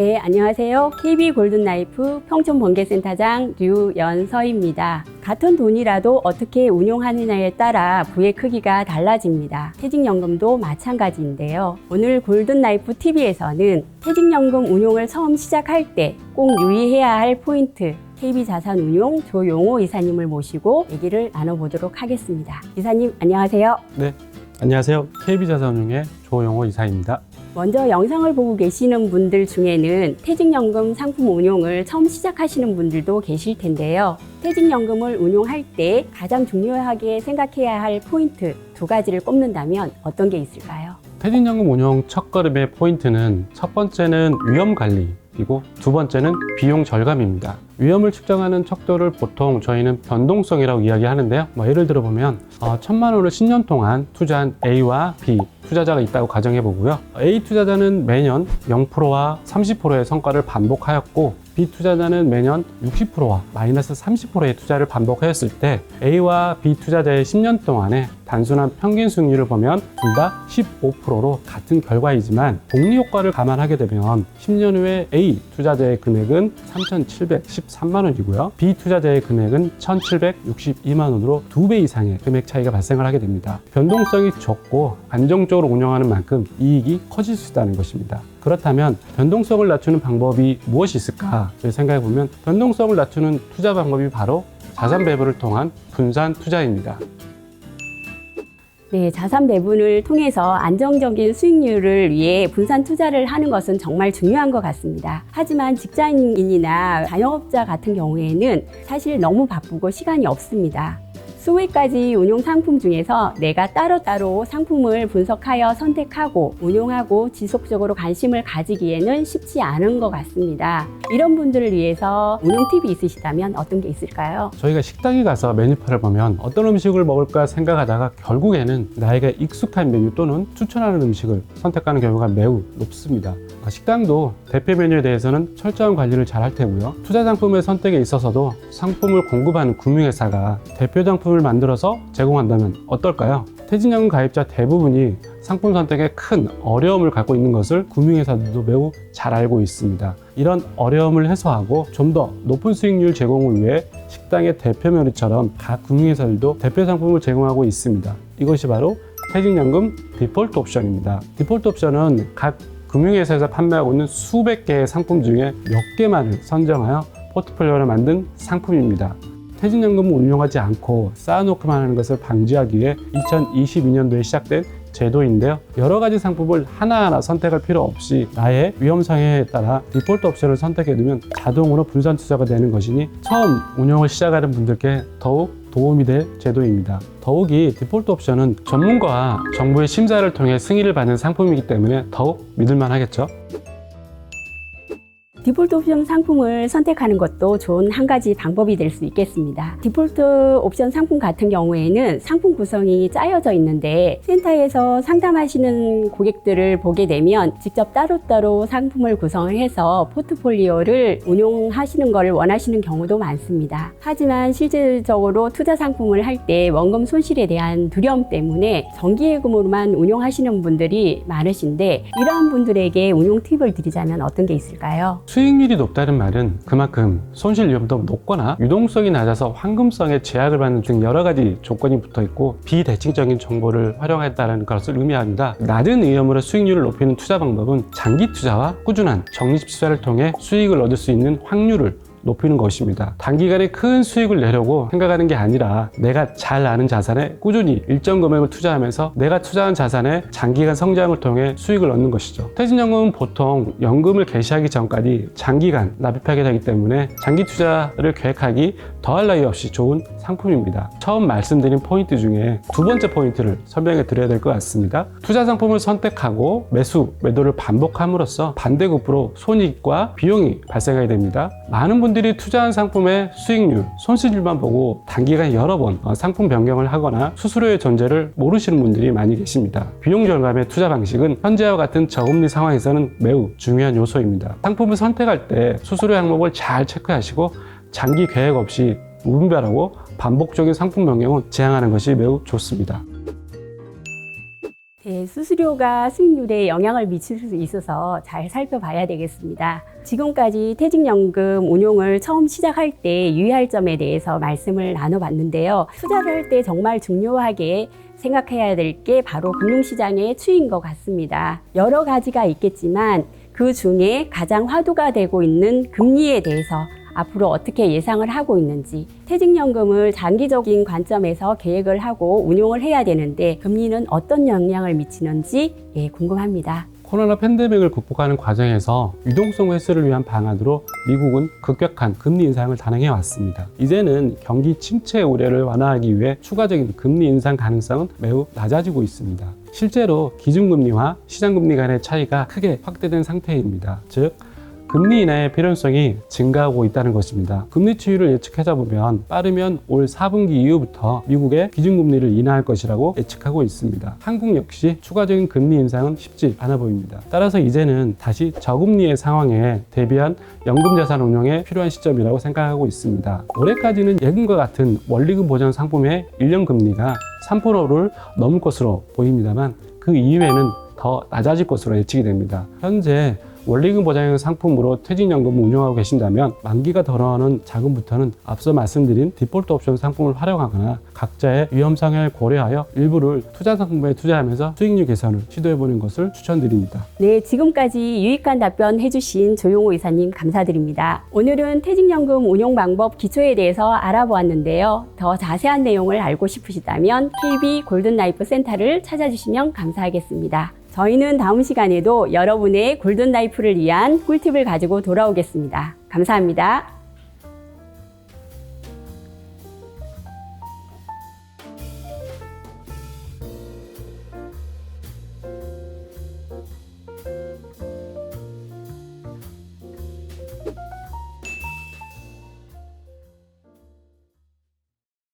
네, 안녕하세요. KB 골든라이프 평촌번개센터장 류연서입니다. 같은 돈이라도 어떻게 운용하느냐에 따라 부의 크기가 달라집니다. 퇴직연금도 마찬가지인데요. 오늘 골든라이프 TV에서는 퇴직연금 운용을 처음 시작할 때 꼭 유의해야 할 포인트 KB자산운용 조용호 이사님을 모시고 얘기를 나눠보도록 하겠습니다. 이사님 안녕하세요. 네, 안녕하세요. KB자산운용의 조영호 이사입니다. 먼저 영상을 보고 계시는 분들 중에는 퇴직연금 상품 운용을 처음 시작하시는 분들도 계실 텐데요. 퇴직연금을 운용할 때 가장 중요하게 생각해야 할 포인트 두 가지를 꼽는다면 어떤 게 있을까요? 퇴직연금 운용 첫 걸음의 포인트는 첫 번째는 위험 관리 이고 두 번째는 비용 절감입니다. 위험을 측정하는 척도를 보통 저희는 변동성이라고 이야기하는데요. 뭐 예를 들어 보면 어, 천만 원을 10년 동안 투자한 A와 B 투자자가 있다고 가정해 보고요. A 투자자는 매년 0%와 30%의 성과를 반복하였고 B 투자자는 매년 60%와 마이너스 30%의 투자를 반복하였을 때 A와 B 투자자의 10년 동안의 단순한 평균 수익률을 보면 둘 다 15%로 같은 결과이지만 복리 효과를 감안하게 되면 10년 후에 A 투자자의 금액은 3,713만 원이고요. B 투자자의 금액은 1,762만 원으로 두 배 이상의 금액 차이가 발생을 하게 됩니다. 변동성이 적고 안정적으로 운영하는 만큼 이익이 커질 수 있다는 것입니다. 그렇다면 변동성을 낮추는 방법이 무엇이 있을까 생각해 보면 변동성을 낮추는 투자 방법이 바로 자산 배분을 통한 분산 투자입니다. 네, 자산 배분을 통해서 안정적인 수익률을 위해 분산 투자를 하는 것은 정말 중요한 것 같습니다. 하지만 직장인이나 자영업자 같은 경우에는 사실 너무 바쁘고 시간이 없습니다. 수백 가지 운용 상품 중에서 내가 따로따로 상품을 분석하여 선택하고 운용하고 지속적으로 관심을 가지기에는 쉽지 않은 것 같습니다. 이런 분들을 위해서 운용 팁이 있으시다면 어떤 게 있을까요? 저희가 식당에 가서 메뉴판을 보면 어떤 음식을 먹을까 생각하다가 결국에는 나에게 익숙한 메뉴 또는 추천하는 음식을 선택하는 경우가 매우 높습니다. 식당도 대표 메뉴에 대해서는 철저한 관리를 잘 할 테고요. 투자 상품의 선택에 있어서도 상품을 공급하는 금융회사가 대표 상품을 만들어서 제공한다면 어떨까요? 퇴직연금 가입자 대부분이 상품 선택에 큰 어려움을 갖고 있는 것을 금융회사들도 매우 잘 알고 있습니다. 이런 어려움을 해소하고 좀 더 높은 수익률 제공을 위해 식당의 대표 메뉴처럼 각 금융회사들도 대표 상품을 제공하고 있습니다. 이것이 바로 퇴직연금 디폴트 옵션입니다. 디폴트 옵션은 각 금융회사에서 판매하고 있는 수백 개의 상품 중에 몇 개만을 선정하여 포트폴리오를 만든 상품입니다. 퇴직연금을 운용하지 않고 쌓아놓기만 하는 것을 방지하기 위해 2022년도에 시작된 제도인데요. 여러 가지 상품을 하나하나 선택할 필요 없이 나의 위험 상해에 따라 디폴트 옵션을 선택해 두면 자동으로 분산 투자가 되는 것이니 처음 운용을 시작하는 분들께 더욱 도움이 될 제도입니다. 더욱이 디폴트 옵션은 전문가와 정부의 심사를 통해 승인을 받는 상품이기 때문에 더욱 믿을만 하겠죠. 디폴트 옵션 상품을 선택하는 것도 좋은 한 가지 방법이 될 수 있겠습니다. 디폴트 옵션 상품 같은 경우에는 상품 구성이 짜여져 있는데 센터에서 상담하시는 고객들을 보게 되면 직접 따로따로 상품을 구성을 해서 포트폴리오를 운용하시는 것을 원하시는 경우도 많습니다. 하지만 실질적으로 투자 상품을 할 때 원금 손실에 대한 두려움 때문에 정기예금으로만 운용하시는 분들이 많으신데 이러한 분들에게 운용 팁을 드리자면 어떤 게 있을까요? 수익률이 높다는 말은 그만큼 손실 위험도 높거나 유동성이 낮아서 황금성에 제약을 받는 등 여러 가지 조건이 붙어 있고 비대칭적인 정보를 활용했다는 것을 의미합니다. 낮은 위험으로 수익률을 높이는 투자 방법은 장기 투자와 꾸준한 적립 투자를 통해 수익을 얻을 수 있는 확률을 높이는 것입니다. 단기간에 큰 수익을 내려고 생각하는 게 아니라 내가 잘 아는 자산에 꾸준히 일정 금액을 투자하면서 내가 투자한 자산의 장기간 성장을 통해 수익을 얻는 것이죠. 퇴직연금은 보통 연금을 개시하기 전까지 장기간 납입하게 되기 때문에 장기 투자를 계획하기 더할 나위 없이 좋은 상품입니다. 처음 말씀드린 포인트 중에 두 번째 포인트를 설명해 드려야 될 것 같습니다. 투자 상품을 선택하고 매수, 매도를 반복함으로써 반대급부로 손익과 비용이 발생하게 됩니다. 많은 분들이 투자한 상품의 수익률, 손실률만 보고 단기간 여러 번 어, 상품 변경을 하거나 수수료의 존재를 모르시는 분들이 많이 계십니다. 비용 절감의 투자 방식은 현재와 같은 저금리 상황에서는 매우 중요한 요소입니다. 상품을 선택할 때 수수료 항목을 잘 체크하시고 장기 계획 없이 무분별하고 반복적인 상품 변경은 제한하는 것이 매우 좋습니다. 네, 수수료가 수익률에 영향을 미칠 수 있어서 잘 살펴봐야 되겠습니다. 지금까지 퇴직연금 운용을 처음 시작할 때 유의할 점에 대해서 말씀을 나눠봤는데요. 투자를 할 때 정말 중요하게 생각해야 될 게 바로 금융시장의 추이인 것 같습니다. 여러 가지가 있겠지만 그 중에 가장 화두가 되고 있는 금리에 대해서 앞으로 어떻게 예상을 하고 있는지 퇴직연금을 장기적인 관점에서 계획을 하고 운용을 해야 되는데 금리는 어떤 영향을 미치는지 예, 궁금합니다. 코로나 팬데믹을 극복하는 과정에서 유동성 회수를 위한 방안으로 미국은 급격한 금리 인상을 단행해 왔습니다. 이제는 경기 침체 우려를 완화하기 위해 추가적인 금리 인상 가능성은 매우 낮아지고 있습니다. 실제로 기준금리와 시장금리 간의 차이가 크게 확대된 상태입니다. 즉, 금리 인하의 필요성이 증가하고 있다는 것입니다. 금리 추이를 예측하다 보면 빠르면 올 4분기 이후부터 미국의 기준금리를 인하할 것이라고 예측하고 있습니다. 한국 역시 추가적인 금리 인상은 쉽지 않아 보입니다. 따라서 이제는 다시 저금리의 상황에 대비한 연금자산 운용에 필요한 시점이라고 생각하고 있습니다. 올해까지는 예금과 같은 원리금 보전 상품의 1년 금리가 3%를 넘을 것으로 보입니다만 그 이후에는 더 낮아질 것으로 예측이 됩니다. 현재 원리금 보장형 상품으로 퇴직연금을 운영하고 계신다면 만기가 덜어오는 자금부터는 앞서 말씀드린 디폴트 옵션 상품을 활용하거나 각자의 위험 상황을 고려하여 일부를 투자 상품에 투자하면서 수익률 개선을 시도해보는 것을 추천드립니다. 네, 지금까지 유익한 답변 해주신 조용호 이사님 감사드립니다. 오늘은 퇴직연금 운용 방법 기초에 대해서 알아보았는데요. 더 자세한 내용을 알고 싶으시다면 KB 골든라이프 센터를 찾아주시면 감사하겠습니다. 저희는 다음 시간에도 여러분의 골든 라이프를 위한 꿀팁을 가지고 돌아오겠습니다. 감사합니다.